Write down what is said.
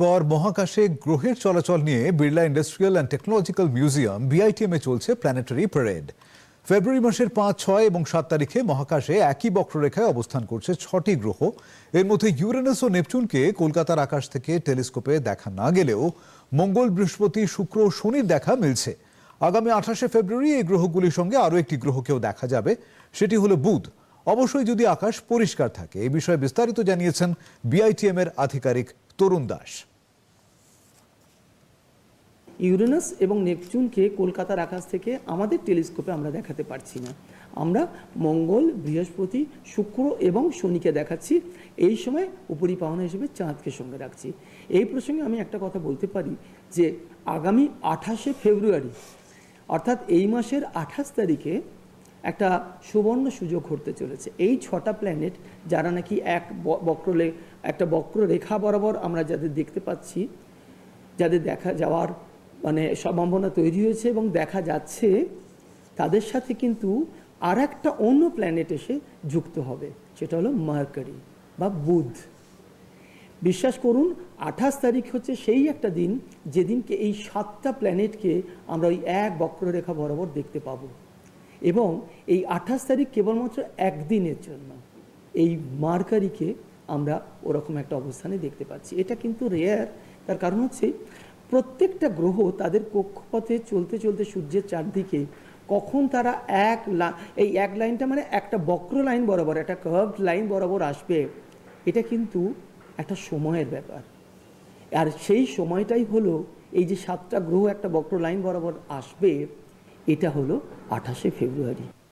পর মহাকাশে গ্রহের চলাচল নিয়ে Birla industrial and technological museum BITM এ চলছে প্ল্যানেটারি প্যারেড ফেব্রুয়ারি মাসের পাঁচ, ছয় এবং সাত তারিখে মহাকাশে একই বক্ররেখায় অবস্থান করছে ছটি গ্রহ। এর মধ্যে ইউরেনাস ও নেপচুনকে কলকাতার আকাশ থেকে টেলিস্কোপে দেখা না গেলেও মঙ্গল বৃহস্পতি, শুক্র ও শনির দেখা মিলছে। আগামী আঠাশে ফেব্রুয়ারি এই গ্রহগুলির সঙ্গে আরও একটি গ্রহকেও দেখা যাবে, সেটি হলো বুধ। অবশ্যই যদি আকাশ পরিষ্কার থাকে এই বিষয়ে বিস্তারিত জানিয়েছেন বিআইটিএম এর আধিকারিক তরুণ দাস। ইউরেনাস এবং নেপচুনকে কলকাতার আকাশ থেকে আমাদের টেলিস্কোপে আমরা দেখাতে পারছি না। আমরা মঙ্গল, বৃহস্পতি, শুক্র এবং শনিকে দেখাচ্ছি। এই সময় উপরি পাওনা হিসেবে চাঁদকে সঙ্গে রাখছি। এই প্রসঙ্গে আমি একটা কথা বলতে পারি যে আগামী আঠাশে ফেব্রুয়ারি, অর্থাৎ এই মাসের আঠাশ তারিখে একটা সুবর্ণ সুযোগ ঘটতে চলেছে। এই ছটা প্ল্যানেট যারা নাকি এক বক্রলে, একটা বক্ররেখা বরাবর আমরা যাদের দেখতে পাচ্ছি, যাদের দেখা, যাওয়ার মানে সম্ভাবনা তৈরি হয়েছে এবং দেখা যাচ্ছে তাদের সাথে কিন্তু আর একটা অন্য প্ল্যানেট এসে যুক্ত হবে। সেটা হলো মার্কারি বা বুধ। বিশ্বাস করুন, আঠাশ তারিখ হচ্ছে সেই একটা দিন যেদিনকে এই সাতটা প্ল্যানেটকে আমরা ওই এক বক্ররেখা বরাবর দেখতে পাবো। এবং এই আঠাশ তারিখ কেবলমাত্র একদিনের জন্য এই মার্কারিকে আমরা ওরকম একটা অবস্থানে দেখতে পাচ্ছি। এটা কিন্তু রেয়ার তার কারণ হচ্ছে প্রত্যেকটা গ্রহ তাদের কক্ষপথে চলতে চলতে সূর্যের চারদিকে কখন তারা এক লা, এই এক লাইনটা মানে একটা বক্র লাইন বরাবর, একটা কার্ভ লাইন বরাবর আসবে, এটা কিন্তু একটা সময়ের ব্যাপার। আর সেই সময়টাই হলো এই যে সাতটা গ্রহ একটা বক্র লাইন বরাবর আসবে, এটা হলো আঠাশে ফেব্রুয়ারি।